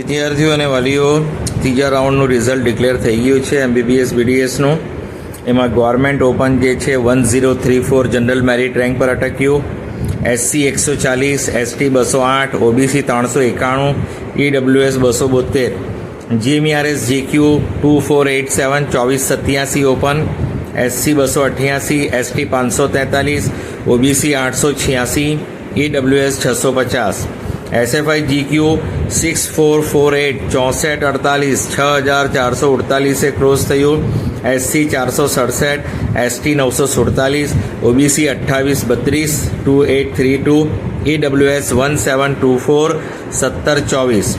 વિદ્યાર્થીઓ અને વાલીઓ, ત્રીજા રાઉન્ડનું રિઝલ્ટ ડિક્લેર થઈ ગયું છે એમબીબીએસ, બીડીએસનું. એમાં ગવર્મેન્ટ ઓપન જે છે, one zero three four general merit rank પર અટક્યું. એસસી એકસો ચાલીસ, એસટી બસો આઠ, ઓબીસી ત્રણસો એકાણું, ઈડબ્લ્યુએસ બસો બોતેર GMRS GQ two four eight seven, ચોવીસ સત્યાસી ઓપન. એસસી બસો અઠ્યાસી, એસટી પાંચસો તેતાલીસ, ઓબીસી આઠસો છ્યાસી, ઈડબ્લ્યુએસ છસો પચાસ. SFI GQ six four four eight ચોસઠ અડતાલીસ છ હજાર ચારસો અડતાલીસે ક્રોસ થયું એસસી ચારસો સડસઠ એસટી નવસો સુડતાલીસ ઓબીસી અઠ્ઠાવીસ બત્રીસ two eight three two EWS one seven two four સત્તર ચોવીસ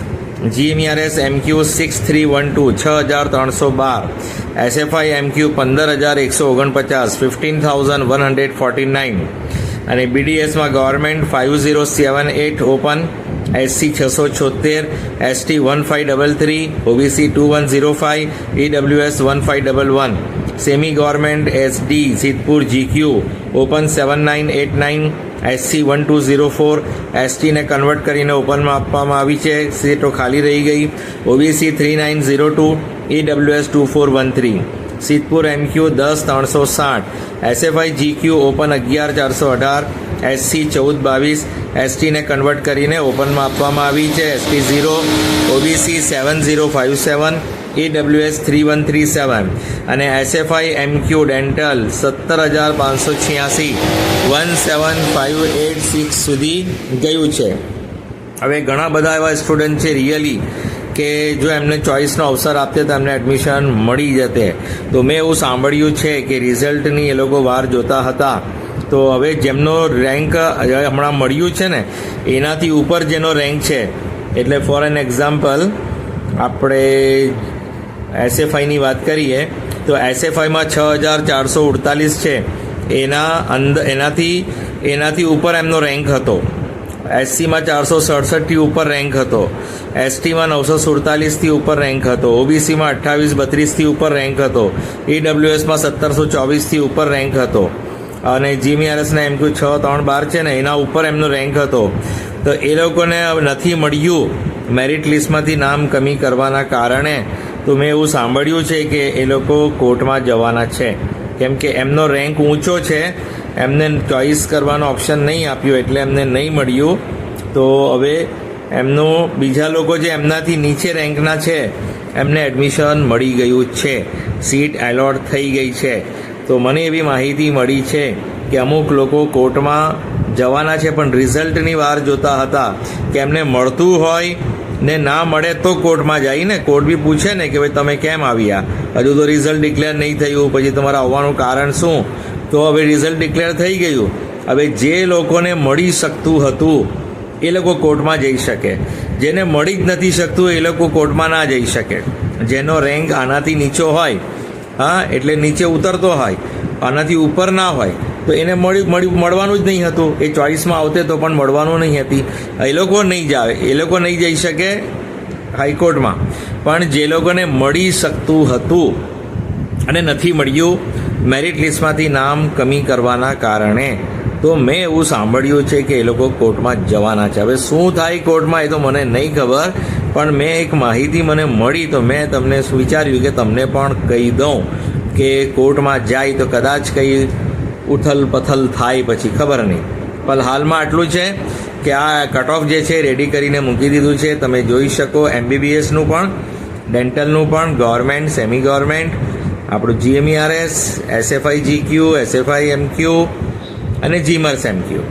GMRS MQ six three one two છ હજાર ત્રણસો બાર એસએફઆઈ એમક્યુ પંદર હજાર એકસો ઓગણપચાસ fifteen thousand one hundred forty nine અને બીડીએસમાં government five zero seven eight open SC છસો છોતેર ST one five double three OBC two one zero five EWS one five double one semi government SD Siddhpur GQ open seven nine eight nine SC one two zero four એસટીને convert કરીને ઓપનમાં આપવામાં આવી છે. સીટો ખાલી રહી ગઈ. OBC three nine zero two EWS two four one three Siddhpur MQ દસ ત્રણસો સાઠ એસએફઆઈ જીક્યુ ઓપન અગિયાર ચારસો અઢાર એસસી ચૌદ બાવીસ એસટીને કન્વર્ટ કરીને ઓપનમાં આપવામાં આવી છે. ST zero OBC seven zero five seven EWS three one three seven અને એસએફઆઈ એમક્યુ ડેન્ટલ સત્તર હજાર પાંચસો છ્યાસી one seven five eight six સુધી ગયું છે. હવે ઘણા બધા એવા સ્ટુડન્ટ છે રિયલી કે જો એમને ચોઇસનો અવસર આપતે તો એમને એડમિશન મળી જતે. તો મેં એવું સાંભળ્યું છે કે રિઝલ્ટની એ લોકો વાર જોતા હતા. તો હવે જેમનો રેન્ક હમણાં મળ્યું છે ને, એનાથી ઉપર જેનો રેન્ક છે, એટલે ફોર એન એક્ઝામ્પલ, આપણે એસએફઆઈની વાત કરીએ, તો એસએફઆઈમાં છ હજાર ચારસો ઉડતાલીસ છે. એના અંદર એનાથી એનાથી ઉપર એમનો રેન્ક હતો. એસસીમાં ચારસો સડસઠથી ઉપર રેન્ક હતો. એસટીમાં નવસો સુડતાલીસથી ઉપર રેન્ક હતો. ઓબીસીમાં અઠ્ઠાવીસ બત્રીસથી ઉપર રેન્ક હતો. ઈડબ્લ્યુએસમાં સત્તરસો ચોવીસથી ઉપર રેન્ક હતો. અને જીમીઆરએસના એમક્યુ છ ત્રણ બાર છે ને, એના ઉપર એમનો રેન્ક હતો. તો એ લોકોને નથી મળ્યું મેરિટ લિસ્ટમાંથી નામ કમી કરવાના કારણે તો મેં એવું સાંભળ્યું છે કે એ લોકો કોર્ટમાં જવાના છે. કેમ કે એમનો રેન્ક ઊંચો છે એમને ચોઈસ કરવાનો ઓપ્શન નહીં આપ્યો એટલે એમને નહીં મળ્યું. તો હવે એમનો બીજા લોકો જે એમનાથી નીચે રેન્કના છે, એમને એડમિશન મળી ગયું છે. સીટ એલોટ થઈ ગઈ છે. તો મને એવી માહિતી મળી છે કે અમુક લોકો કોર્ટમાં જવાના છે, પણ રિઝલ્ટની વાર જોતા હતા કે એમને મળતું હોય ને ના મળે તો કોર્ટમાં જઈને કોર્ટ બી પૂછે ને કે ભાઈ તમે કેમ આવ્યા? હજુ તો રિઝલ્ટ ડિક્લેર નહીં થયું, પછી તમારા આવવાનું કારણ શું? તો હવે રિઝલ્ટ ડિક્લેર થઈ ગયું. હવે જે લોકોને મળી શકતું હતું, એ લોકો કોર્ટમાં જઈ શકે. જેને મળી જ નથી શકતું, એ લોકો કોર્ટમાં ના જઈ શકે. જેનો રેન્ક આનાથી નીચો હોય, હા, એટલે નીચે ઉતરતો હોય, આનાથી ઉપર ના હોય તો એને મળી મળી મળવાનું જ નહીં હતું. એ ચોઈસમાં આવતે તો પણ મળવાનું નહીં હતી. એ લોકો નહીં જાવે એ લોકો નહીં જઈ શકે હાઈકોર્ટમાં. પણ જે લોકોને મળી શકતું હતું અને નથી મળ્યું મેરિટ લિસ્ટમાંથી નામ કમી કરવાના કારણે, તો મેં એવું સાંભળ્યું છે કે એ લોકો કોર્ટમાં જવાના છે. હવે શું થાય કોર્ટમાં એ તો મને નહીં ખબર, પણ મેં એક માહિતી મને મળી તો મેં તમને વિચાર્યું કે તમને પણ કહી દઉં કે કોર્ટમાં જાય તો કદાચ કંઈ ઉથલ પથલ થાય પછી ખબર નહીં. પણ હાલમાં આટલું છે કે આ કટ ઓફ જે છે રેડી કરીને મૂકી દીધું છે. તમે જોઈ શકો એમબીબીએસનું પણ ડેન્ટલનું પણ ગવર્મેન્ટ સેમી ગવર્મેન્ટ આપણું GMERS SFI GQ SFI MQ અને જીમર્સ એમક્યુ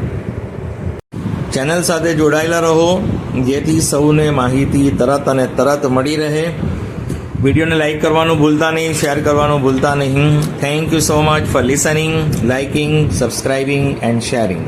ચેનલ સાથે જોડાયેલા રહો, જેથી સૌને માહિતી તરત અને તરત મળી રહે. વિડીયોને લાઇક કરવાનું ભૂલતા નહીં શેર કરવાનું ભૂલતા નહીં. Thank you so much for listening liking subscribing and sharing